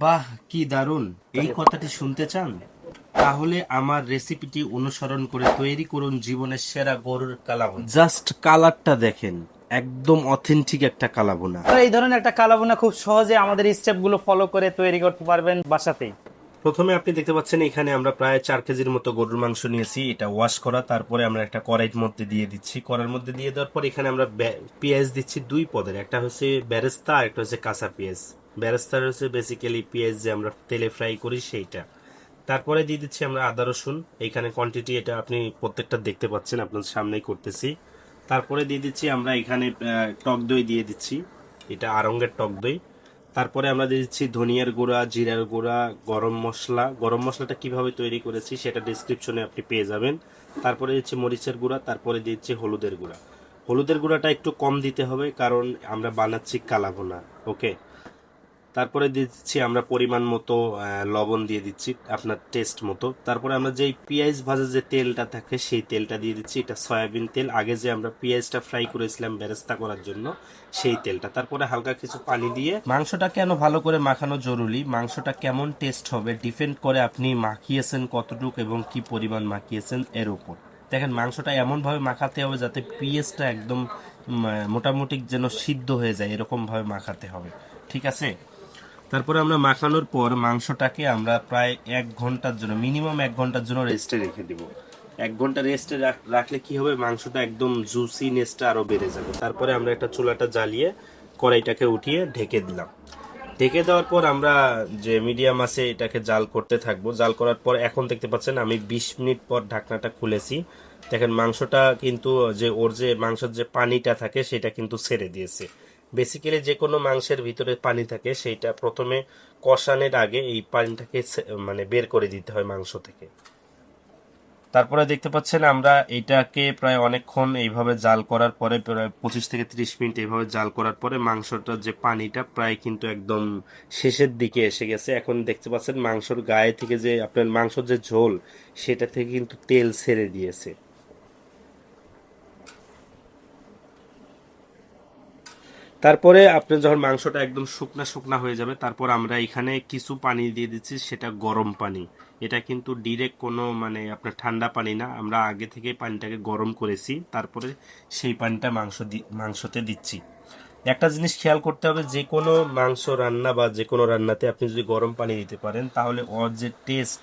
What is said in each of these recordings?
বাহ কি দারুণ। এই কথাটি শুনতে চান? তাহলে আমার রেসিপিটি অনুসরণ করে তৈরি করুন জীবনের সেরা গরুর কালাভুনা জাস্ট কালারটা দেখেন একদম অথেন্টিক একটা কালাবোনা। এই ধরনের একটা কালাবোনা খুব সহজে আমাদের স্টেপগুলো ফলো করে তৈরি করতে পারবেন বাসাতেই প্রথমে আপনি দেখতে পাচ্ছেন এখানে আমরা প্রায় চার কেজির মতো গরুর মাংস নিয়েছি এটা ওয়াশ করা তারপরে আমরা একটা কড়াইয়ের মধ্যে দিয়ে দিচ্ছি। কড়ার মধ্যে দিয়ে দেওয়ার পর এখানে আমরা পেঁয়াজ দিচ্ছি দুই পদের একটা হচ্ছে বেরেস্তা আর একটা হচ্ছে কাঁচা পেঁয়াজ। বেরেস্তার হচ্ছে বেসিক্যালি পেঁয়াজ যে আমরা তেলে ফ্রাই করি সেইটা। তারপরে দিয়ে দিচ্ছি আমরা আদা, রসুন। এইখানে কোয়ান্টিটি এটা আপনি প্রত্যেকটা দেখতে পাচ্ছেন আপনার সামনেই করতেছি। তারপরে দিয়ে দিচ্ছি আমরা এখানে টক দই দিয়ে দিচ্ছি। এটা আরঙ্গের টক দই। তারপরে আমরা দিয়ে দিচ্ছি ধনিয়ার গুঁড়া, জিরার গুঁড়া, গরম মশলা। গরম মশলাটা কীভাবে তৈরি করেছি সেটা ডিসক্রিপশনে আপনি পেয়ে যাবেন। তারপরে দিচ্ছি মরিচের গুঁড়া, তারপরে দিচ্ছি হলুদের গুঁড়া। হলুদের গুঁড়াটা একটু কম দিতে হবে, কারণ আমরা বানাচ্ছি কালাভোনা ওকে তারপরে দিচ্ছি আমরা পরিমাণ মতো লবণ দিয়ে দিচ্ছি আপনার টেস্ট মতো। তারপরে আমরা যেই পেঁয়াজ ভাজার যে তেলটা থাকে সেই তেলটা দিয়ে দিচ্ছি, এটা সয়াবিন তেল। আগে যে আমরা পেঁয়াজটা ফ্রাই করেছিলাম বেরেস্তা করার জন্য, সেই তেলটা। তারপরে হালকা কিছু পানি দিয়ে মাংসটা কেন ভালো করে মাখানো জরুরি? মাংসটা কেমন টেস্ট হবে ডিপেন্ড করে আপনি মাখিয়েছেন কতটুকু এবং কি পরিমাণ মাখিয়েছেন এর উপর। দেখেন, মাংসটা এমনভাবে মাখাতে হবে যাতে পেঁয়াজটা একদম মোটামুটি যেন সিদ্ধ হয়ে যায় এরকমভাবে মাখাতে হবে। ঠিক আছে? তারপরে আমরা মাখানোর পর মাংসটাকে আমরা প্রায় এক ঘণ্টার জন্য মিনিমাম এক ঘণ্টার জন্য রেস্টে রেখে দিব। এক ঘণ্টা রেস্টে রাখলে কি হবে? মাংসটা একদম জুসি নেসটা আরও বেড়ে যাবে। তারপরে আমরা একটা চুলাটা জ্বালিয়ে কড়াইটাকে উঠিয়ে ঢেকে দিলাম। ঢেকে দেওয়ার পর আমরা যে মিডিয়াম আছে এটাকে জাল করতে থাকব। জাল করার পর এখন দেখতে পাচ্ছেন আমি বিশ মিনিট পর ঢাকনাটা খুলেছি। দেখেন মাংসটা কিন্তু যে ওর যে মাংসের যে পানিটা থাকে সেটা কিন্তু ছেড়ে দিয়েছে। বেসিক্যালি যে কোনো মাংসের ভিতরে পানি থাকে, সেইটা প্রথমে কষানোর আগে এই পানিটাকে মানে বের করে দিতে হয় মাংস থেকে। তারপরে দেখতে পাচ্ছেন আমরা এটাকে প্রায় অনেকক্ষণ এইভাবে জাল করার পরে, প্রায় পঁচিশ থেকে ত্রিশ মিনিট এইভাবে জাল করার পরে মাংসটার যে পানিটা প্রায় কিন্তু একদম শেষের দিকে এসে গেছে। এখন দেখতে পাচ্ছেন মাংসর গায়ে থেকে যে, আপনার মাংসর যে ঝোল, সেটা থেকে কিন্তু তেল ছেড়ে দিয়েছে। তারপরে আপনার যখন মাংসটা একদম শুকনা শুকনা হয়ে যাবে, তারপর আমরা এখানে কিছু পানি দিয়ে দিচ্ছি, সেটা গরম পানি। এটা কিন্তু ডিরেক্ট কোনো মানে আপনার ঠান্ডা পানি না। আমরা আগে থেকে পানিটাকে গরম করেছি, তারপরে সেই পানিটা মাংস মাংসতে দিচ্ছি। একটা জিনিস খেয়াল করতে হবে, যে কোনো মাংস রান্না বা যে কোনো রান্নাতে আপনি যদি গরম পানি দিতে পারেন, তাহলে ওর যে টেস্ট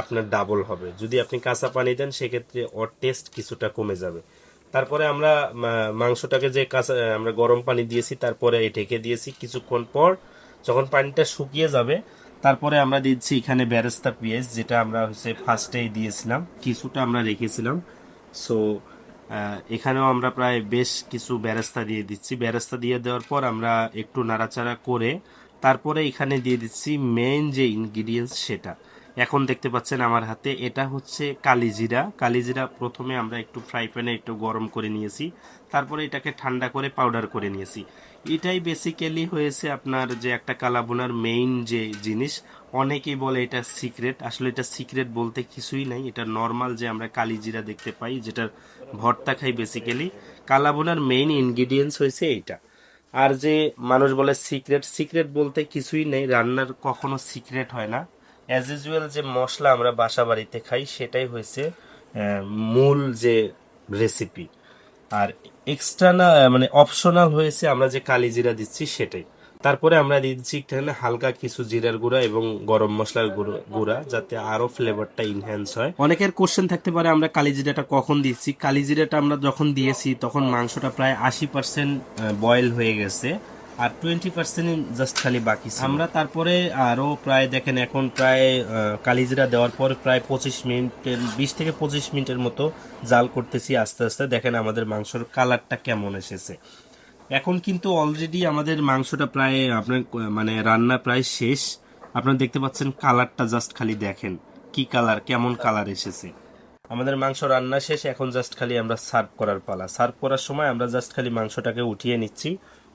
আপনার ডাবল হবে। যদি আপনি কাঁচা পানি দেন, সেক্ষেত্রে ওর টেস্ট কিছুটা কমে যাবে। তারপরে আমরা মাংসটাকে যে কাঁচা, আমরা গরম পানি দিয়েছি, তারপরে ঢেকে দিয়েছি কিছুক্ষণ পর। যখন পানিটা শুকিয়ে যাবে, তারপরে আমরা দিচ্ছি এখানে ব্যারেস্তা পেঁয়াজ, যেটা আমরা হচ্ছে ফার্স্টেই দিয়েছিলাম। কিছুটা আমরা রেখেছিলাম। সো এখানেও আমরা প্রায় বেশ কিছু ব্যারেস্তা দিয়ে দিচ্ছি। ব্যারেস্তা দিয়ে দেওয়ার পর আমরা একটু নাড়াচাড়া করে, তারপরে এখানে দিয়ে দিচ্ছি মেইন যে ইনগ্রিডিয়েন্টস সেটা। এখন দেখতে পাচ্ছেন আমার হাতে। এটা হচ্ছে কালিজিরা কালিজিরা প্রথমে আমরা একটু ফ্রাই প্যানে একটু গরম করে নিয়েছি। তারপরে এটাকে ঠান্ডা করে পাউডার করে নিয়েছি। এটাই বেসিক্যালি হয়েছে আপনার যে একটা কালাবোনার মেইন যে জিনিস। অনেকেই বলে এটা সিক্রেট আসলে এটা সিক্রেট বলতে কিছুই নাই। এটা নর্মাল যে আমরা কালিজিরা দেখতে পাই, যেটার ভর্তা খাই বেসিক্যালি কালাবোনার মেইন ইনগ্রিডিয়েন্টস হয়েছে এইটা। আর যে মানুষ বলে সিক্রেট সিক্রেট বলতে কিছুই নেই। রান্নার কখনো সিক্রেট হয় না। অ্যাজ ইউজুয়াল যে মশলা আমরা বাসা বাড়িতে খাই, সেটাই হয়েছে মূল যে রেসিপি আর এক্সট্রা না মানে অপশনাল হয়েছে আমরা যে কালি জিরা দিচ্ছি সেটাই। তারপরে আমরা দিচ্ছি এখানে হালকা কিছু জিরার গুঁড়া এবং গরম মশলার গুঁড়া যাতে আরও ফ্লেভারটা ইনহ্যান্স হয়। অনেকের কোশ্চেন থাকতে পারে আমরা কালি জিরাটা কখন দিচ্ছি। কালি জিরাটা আমরা যখন দিয়েছি, তখন মাংসটা প্রায় আশি পার্সেন্ট বয়েল হয়ে গেছে। আর টোয়েন্টি পার্সেন্ট জাস্ট খালি বাকি আমরা তারপরে আরও প্রায় দেখেন এখন প্রায় কালিজিরা দেওয়ার পর প্রায় পঁচিশ মিনিটের, বিশ থেকে পঁচিশ মিনিটের মতো জাল করতেছি আস্তে আস্তে। দেখেন আমাদের মাংসর কালারটা কেমন এসেছে। এখন কিন্তু অলরেডি আমাদের মাংসটা প্রায়, আপনার মানে রান্না প্রায় শেষ। আপনারা দেখতে পাচ্ছেন কালারটা জাস্ট খালি দেখেন। কি কালার, কেমন কালার এসেছে। আমাদের মাংস রান্না শেষ, এখন জাস্ট খালি আমরা সার্ভ করার পালা। সার্ভ করার সময় আমরা জাস্ট খালি মাংসটাকে উঠিয়ে নিচ্ছি।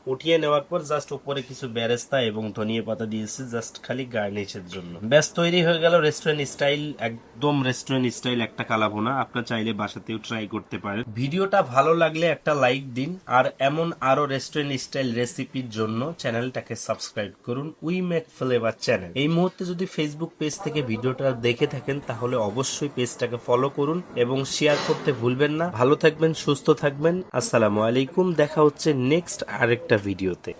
উঠিয়ে নেওয়ার পর জাস্ট উপরে কিছু বেরেস্তা এবং ধনিয়া পাতা দিয়েছি জাস্ট খালি গার্নিশের জন্য। ব্যাস, তৈরি হয়ে গেল রেস্টুরেন্ট স্টাইল একদম রেস্টুরেন্ট স্টাইল একটা কালাভুনা। আপনার চাইলে বাসাতেও ট্রাই করতে পারেন। ভিডিওটা ভালো লাগলে একটা লাইক দিন, আর এমন আরও রেস্টুরেন্ট স্টাইল রেসিপির জন্য চ্যানেলটাকে সাবস্ক্রাইব করুন উই মেক ফ্লেভার চ্যানেল এই মুহূর্তে যদি ফেসবুক পেজ থেকে ভিডিওটা দেখে থাকেন, তাহলে অবশ্যই পেজটাকে ফলো করুন এবং শেয়ার করতে ভুলবেন না। ভালো থাকবেন, সুস্থ থাকবেন। আসসালামু আলাইকুম, দেখা হচ্ছে নেক্সট আরেকটা ভিডিওতে।